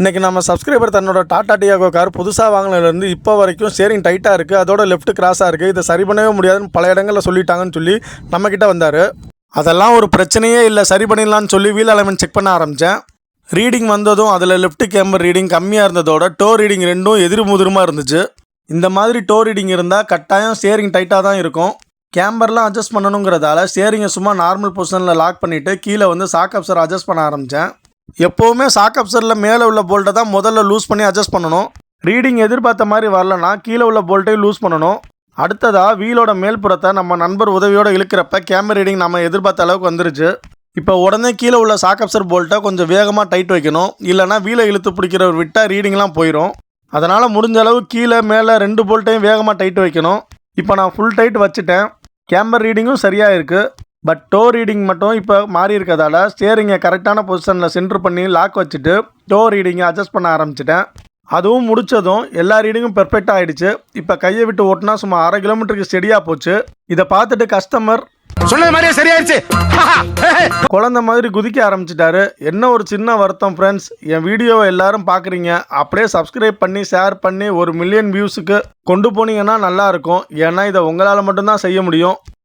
இன்றைக்கி நம்ம சப்ஸ்கிரைபர் தன்னோட டாடா டியாகோ கார் புதுசாக வாங்கினதுலேருந்து இப்போ வரைக்கும் ஸ்டேரிங் டைட்டாக இருக்குது அதோட லெஃப்ட் கிராஸாக இருக்குது இதை சரி பண்ணவே முடியாதுன்னு பல இடங்களில் சொல்லிட்டாங்கன்னு சொல்லி நம்மக்கிட்ட வந்தார். அதெல்லாம் ஒரு பிரச்சனையே இல்லை. சரி பண்ணிடலான்னு சொல்லி வீல் அலைமெண்ட் செக் பண்ண ஆரம்பித்தேன் ரீடிங் வந்ததும் அதில் லெஃப்ட் கேம்பர் ரீடிங் கம்மியாக இருந்ததோட டோ ரீடிங் ரெண்டும் எதிர்முதிரமாக இருந்துச்சு. இந்த மாதிரி டோ ரீடிங் இருந்தால் கட்டாயம் ஸ்டேரிங் டைட்டாக தான் இருக்கும். கேம்பர்லாம் அட்ஜஸ்ட் பண்ணணுங்கிறதால ஸ்டேரிங்கை சும்மா நார்மல் பொசிஷனில் லாக் பண்ணிவிட்டு கீழே வந்து சாக் அப்சர் அட்ஜஸ்ட் பண்ண ஆரம்பித்தேன் எப்போவுமே சாக் அப்சரில் மேலே உள்ள போல்ட்டை தான் முதல்ல லூஸ் பண்ணி அட்ஜஸ்ட் பண்ணணும். ரீடிங் எதிர்பார்த்த மாதிரி வரலன்னா கீழே உள்ள போல்ட்டையும் லூஸ் பண்ணணும். அடுத்ததாக வீலோட மேல்புறத்தை நம்ம நண்பர் உதவியோடு இழுக்கிறப்ப கேமரா ரீடிங் நம்ம எதிர்பார்த்த அளவுக்கு வந்துருச்சு. இப்போ உடனே கீழே உள்ள சாக் அப்சர் போல்ட்டை கொஞ்சம் வேகமாக டைட் வைக்கணும். இல்லைனா வீலை இழுத்து பிடிக்கிறவர் விட்டால் ரீடிங்லாம் போயிடும் அதனால் முடிஞ்ச அளவு கீழே மேலே ரெண்டு போல்ட்டையும் வேகமாக டைட் வைக்கணும். இப்போ நான் ஃபுல் டைட் வச்சுட்டேன். கேம்பர் ரீடிங்கும் சரியாக இருக்குது பட் டோ ரீடிங் மட்டும் இப்போ மாறி இருக்கதால ஸ்டியரிங்கை கரெக்டான பொசிஷனில் சென்டர் பண்ணி லாக் வச்சுட்டு டோ ரீடிங்கை அட்ஜஸ்ட் பண்ண ஆரம்பிச்சிட்டேன். அதுவும் முடிச்சதும் எல்லா ரீடிங்கும் பெர்ஃபெக்ட் ஆயிடுச்சு. இப்போ கையை விட்டு ஓட்டினா சும்மா அரை கிலோமீட்டருக்கு ஸ்டெடியாக போச்சு. இதை பார்த்துட்டு கஸ்டமர் சொன்னது மாதிரியே சரியாயிருச்சு குழந்த மாதிரி குதிக்க ஆரம்பிச்சிட்டாரு. என்ன ஒரு சின்ன வருத்தம் ஃப்ரெண்ட்ஸ் என் வீடியோவை எல்லாரும் பார்க்குறீங்க. அப்படியே சப்ஸ்கிரைப் பண்ணி ஷேர் பண்ணி ஒரு மில்லியன் வியூஸுக்கு கொண்டு போனீங்கன்னா நல்லா இருக்கும். ஏன்னா இதை உங்களால் மட்டும்தான் செய்ய முடியும்.